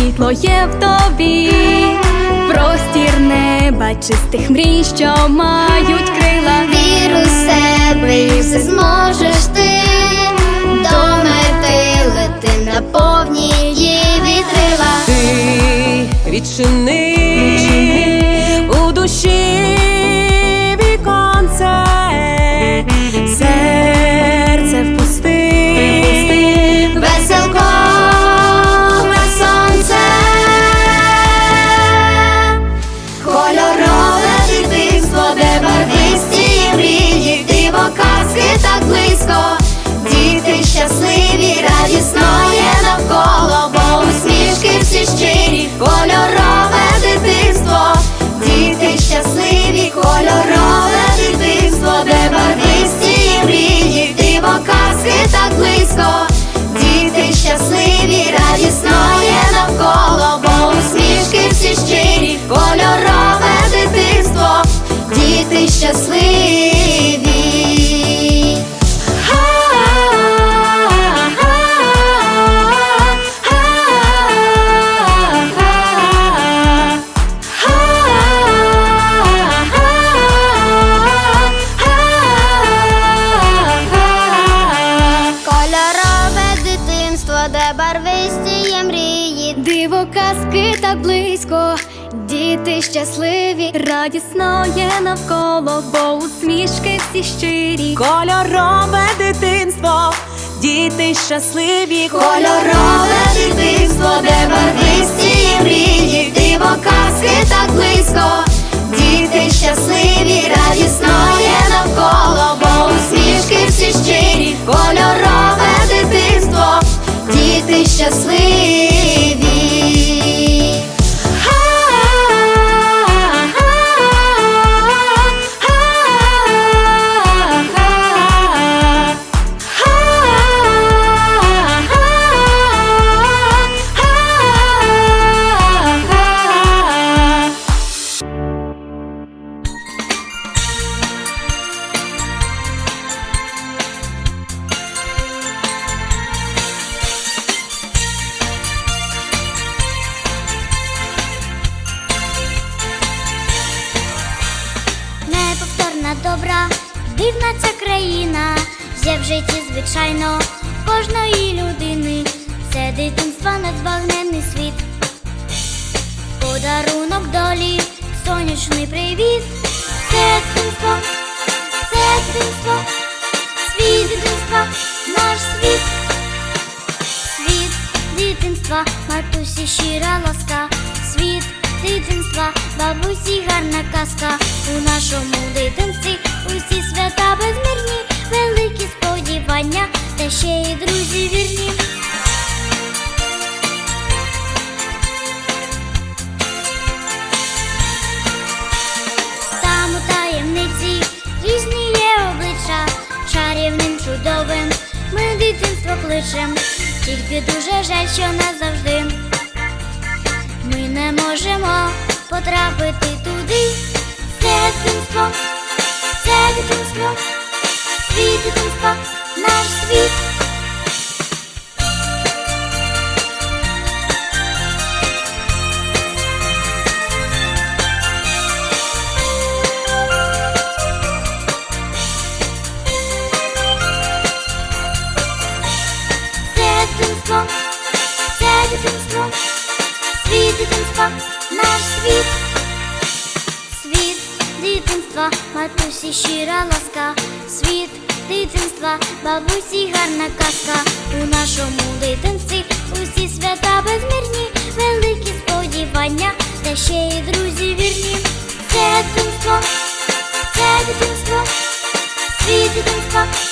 Світло є в тобі, простір неба, чистих мрій, що мають крила. Вір у себе і все зможеш ти до мети лети на повні її вітрила. Ти відчини щасливі. Кольорове дитинство, де барвисті є мрії, диво казки так близько, діти щасливі, радісно є навколо, бо усмішки всі щирі, кольорове дитинство, діти щасливі, кольорове дитинство, де барвисті і мрії, диво казки так близько, діти щасливі, радісно Неповторна добра, дивна ця країна, є в житті, звичайно, кожної людини. Це дитинство надбагненний світ. Подарунок долі, сонячний привіт. Це дитинство, це дитинство, світ дитинства, наш світ. Світ дитинства, матусі щира ласка, дитинства, бабусі гарна казка. У нашому дитинстві усі свята безмірні, великі сподівання, та ще й друзі вірні. Там у таємниці різні є обличчя, чарівним чудовим ми дитинство кличем, тільки дуже жаль, що назавжди потрапити туди. Це дитинство, це дитинство, світ дитинства, наш світ. Дитинства, наш світ, світ дитинства, матусі щира ласка, світ дитинства. бабусі гарна казка. У нашому дитинстві усі свята безмірні, великі сподівання, та ще й друзі вірні. Це дитинство, це дитинство, світ дитинства.